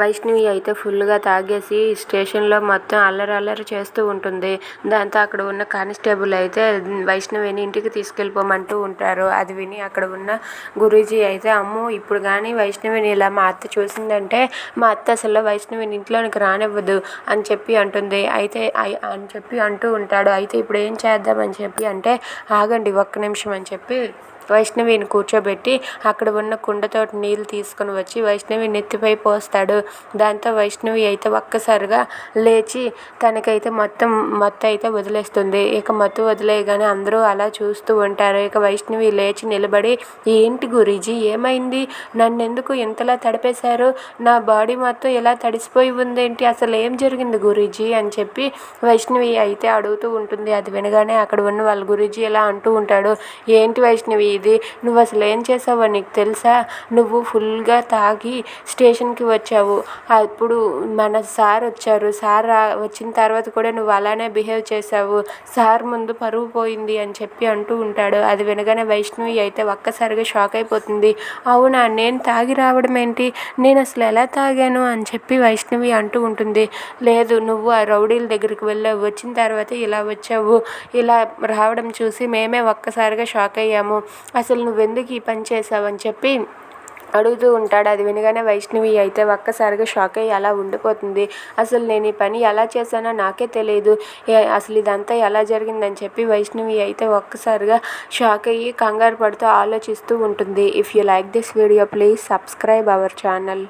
వైష్ణవి అయితే ఫుల్గా తాగేసి స్టేషన్లో మొత్తం అల్లరి అల్లరి చేస్తూ ఉంటుంది. దాంతో అక్కడ ఉన్న కానిస్టేబుల్ అయితే వైష్ణవిని ఇంటికి తీసుకెళ్ళిపోమంటూ ఉంటారు. అది విని అక్కడ ఉన్న గురూజీ అయితే అమ్మో ఇప్పుడు కానీ వైష్ణవిని ఇలా మా అత్త చూసిందంటే మా అత్త అసలు వైష్ణవిని ఇంట్లోనికి రానివ్వదు అని చెప్పి అంటుంది. అయితే అని చెప్పి అంటూ ఉంటాడు. అయితే ఇప్పుడు ఏం చేద్దామని చెప్పి అంటే ఆగండి ఒక్క నిమిషం అని చెప్పి వైష్ణవిని కూర్చోబెట్టి అక్కడ ఉన్న కుండతో నీళ్ళు తీసుకొని వచ్చి వైష్ణవి నెత్తిపై పోస్తాడు. దాంతో వైష్ణవి అయితే ఒక్కసారిగా లేచి తనకైతే మొత్తం మత్తు అయితే వదిలేస్తుంది. ఇక మత్తు వదిలేయగానే అందరూ అలా చూస్తూ ఉంటారు. ఇక వైష్ణవి లేచి నిలబడి ఏంటి గురీజీ ఏమైంది? నన్ను ఎందుకు ఇంతలా తడిపేశారు? నా బాడీ మొత్తం ఇలా తడిసిపోయి ఉందేంటి? అసలు ఏం జరిగింది గురూజీ? అని చెప్పి వైష్ణవి అయితే అడుగుతూ ఉంటుంది. అది వినగానే అక్కడ ఉన్న వాళ్ళ గురీజీ ఇలా అంటూ ఉంటాడు. ఏంటి వైష్ణవి ఇది. నువ్వు అసలు ఏం చేసావో నీకు తెలుసా? నువ్వు ఫుల్గా తాగి స్టేషన్కి వచ్చావు. అప్పుడు మన సార్ వచ్చారు. సార్ రా- వచ్చిన తర్వాత కూడా నువ్వు అలానే బిహేవ్ చేసావు. సార్ ముందు పరువు పోయింది అని చెప్పి అంటూ ఉంటాడు. అది వినగానే వైష్ణవి అయితే ఒక్కసారిగా షాక్ అయిపోతుంది. అవునా నేను తాగి రావడం ఏంటి? నేను అసలు ఎలా తాగాను అని చెప్పి వైష్ణవి అంటూ ఉంటుంది. లేదు నువ్వు ఆ రౌడీల దగ్గరికి వెళ్ళావు. వచ్చిన తర్వాత ఇలా వచ్చావు. ఇలా రావడం చూసి మేమే ఒక్కసారిగా షాక్ అయ్యాము. అసలు నువ్వెందుకు ఈ పని చేసావని చెప్పి అడుగుతూ ఉంటాడు. అది వినగానే వైష్ణవి అయితే ఒక్కసారిగా షాక్ అయ్యి అలా ఉండిపోతుంది. అసలు నేను ఈ పని ఎలా చేశానో నాకే తెలియదు అసలు ఇదంతా ఎలా జరిగిందని చెప్పి వైష్ణవి అయితే ఒక్కసారిగా షాక్ అయ్యి కంగారు పడుతూ ఆలోచిస్తూ ఉంటుంది. If you like this video please subscribe our channel